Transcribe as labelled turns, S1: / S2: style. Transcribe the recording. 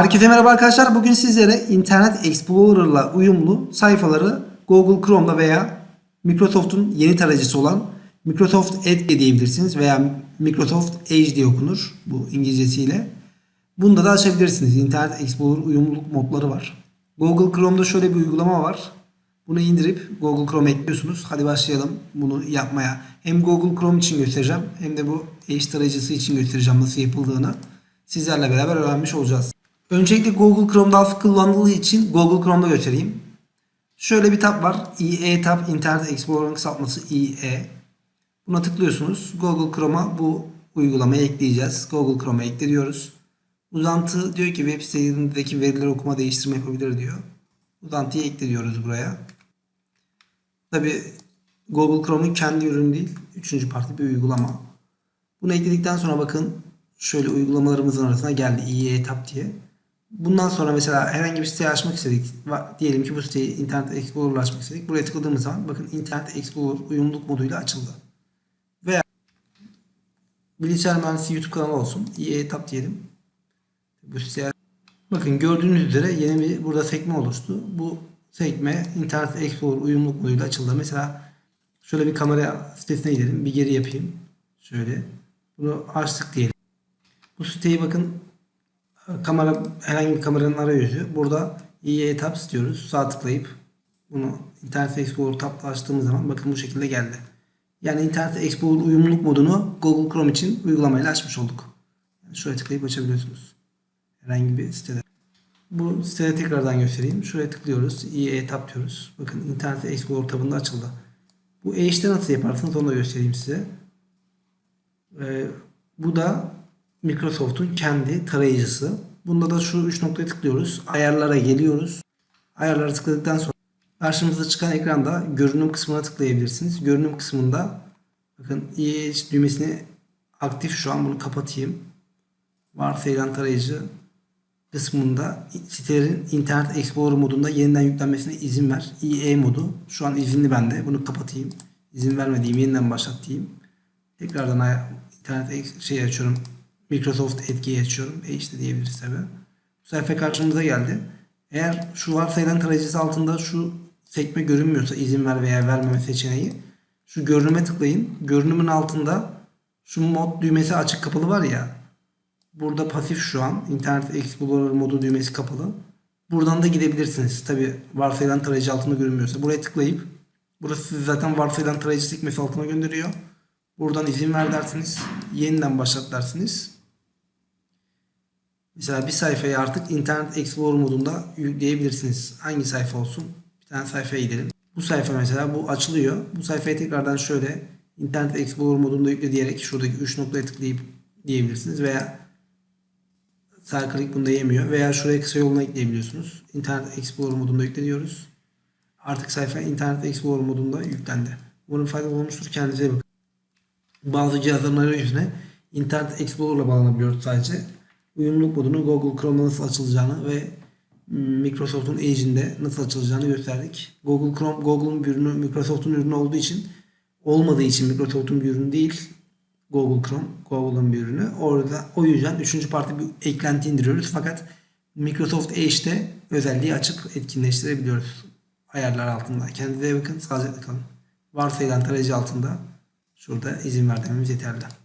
S1: Herkese merhaba arkadaşlar. Bugün sizlere Internet Explorer'la uyumlu sayfaları Google Chrome'da veya Microsoft'un yeni tarayıcısı olan Microsoft Edge diyebilirsiniz veya Microsoft Edge diye okunur bu İngilizcesiyle. Bunda da açabilirsiniz. Internet Explorer uyumluluk modları var. Google Chrome'da şöyle bir uygulama var. Bunu indirip Google Chrome ekliyorsunuz. Hadi başlayalım bunu yapmaya. Hem Google Chrome için göstereceğim hem de bu Edge tarayıcısı için göstereceğim nasıl yapıldığını. Sizlerle beraber öğrenmiş olacağız. Öncelikle Google Chrome'da az kullanıldığı için Google Chrome'da göstereyim. Şöyle bir tab var. IE tab Internet Explorer'ın kısaltması IE. Buna tıklıyorsunuz. Google Chrome'a bu uygulamayı ekleyeceğiz. Google Chrome'a ekliyoruz. Uzantı diyor ki web sitelerindeki verileri okuma değiştirme yapabilir diyor. Uzantıyı ekliyoruz buraya. Tabi Google Chrome'un kendi ürünü değil. Üçüncü parti bir uygulama. Bunu ekledikten sonra bakın şöyle uygulamalarımızın arasına geldi IE tab diye. Bundan sonra mesela herhangi bir siteyi açmak istedik. Diyelim ki bu siteyi Internet Explorer'la açmak istedik. Buraya tıkladığımız zaman bakın Internet Explorer uyumluluk moduyla açıldı. Veya bilgisayar mühendisi YouTube kanalı olsun. IE tab diyelim. Bu siteye Bakın gördüğünüz üzere yeni bir burada sekme oluştu. Bu sekme Internet Explorer uyumluluk moduyla açıldı. Mesela şöyle bir kamera sitesine gidelim. Bir geri yapayım. Şöyle. Bunu açtık diyelim. Bu siteyi bakın kamera herhangi bir kameranın arayüzü. Burada IE Tabs diyoruz. Sağ tıklayıp bunu Internet Explorer tabla açtığımız zaman bakın bu şekilde geldi. Yani Internet Explorer uyumluluk modunu Google Chrome için uygulamayla açmış olduk. Yani şuraya tıklayıp açabiliyorsunuz. Herhangi bir sitede. Bu sitede tekrardan göstereyim. Şuraya tıklıyoruz. IE Tab diyoruz. Bakın Internet Explorer tabında açıldı. Bu Edge'de nasıl yaparsınız onu da göstereyim size. Ee, bu da Microsoft'un kendi tarayıcısı. Bunda da şu üç noktaya tıklıyoruz. Ayarlara geliyoruz. Ayarlara tıkladıktan sonra karşımıza çıkan ekranda görünüm kısmına tıklayabilirsiniz. Görünüm kısmında bakın EH düğmesini aktif şu an bunu kapatayım. Varsayılan tarayıcı kısmında sitelerin Internet Explorer modunda yeniden yüklenmesine izin ver. IE modu şu an izinli bende. Bunu kapatayım. İzin vermediğim yeniden başlat diyeyim. Tekrardan internet şey açıyorum. Microsoft etkiyi açıyorum. E işte diyebiliriz tabi. Bu sayfa karşımıza geldi. Eğer şu varsayılan tarayıcısı altında şu sekme görünmüyorsa izin ver veya vermeme seçeneği şu görünüme tıklayın. Görünümün altında şu mod düğmesi açık kapalı var ya burada pasif şu an Internet Explorer modu düğmesi kapalı. Buradan da gidebilirsiniz. Tabi varsayılan tarayıcı altında görünmüyorsa. Buraya tıklayıp burası sizi zaten varsayılan tarayıcı sekmesi altına gönderiyor. Buradan izin ver dersiniz. Yeniden başlat dersiniz. Mesela bir sayfayı artık Internet Explorer modunda yükleyebilirsiniz. Hangi sayfa olsun? Bir tane sayfaya gidelim. Bu sayfa mesela bu açılıyor. Bu sayfayı tekrardan şöyle Internet Explorer modunda yükle diyerek şuradaki 3 noktaya tıklayıp diyebilirsiniz veya sağ klik bunda yemiyor veya şuraya kısa yoluna ekleyebiliyorsunuz. Internet Explorer modunda yükle diyoruz. Artık sayfa Internet Explorer modunda yüklendi. Umarım faydalı olmuştur. Kendinize bakın. Bazı cihazların arayüzüne Internet Explorer'la bağlanabiliyoruz sadece. Uyumluluk modunu Google Chrome'da nasıl açılacağını ve Microsoft'un Edge'inde nasıl açılacağını gösterdik. Google Chrome Google'un ürünü, Microsoft'un ürünü olduğu için olmadığı için Microsoft'un bir ürünü değil. Google Chrome Google'ın bir ürünü. Orada o yüzden üçüncü parti bir eklenti indiriyoruz. Fakat Microsoft Edge'de özelliği açıp etkinleştirebiliyoruz. Ayarlar altında. Kendinize bakın. Sağlıcakla kalın. Varsayılan tarayıcı altında şurada izin ver yeterli.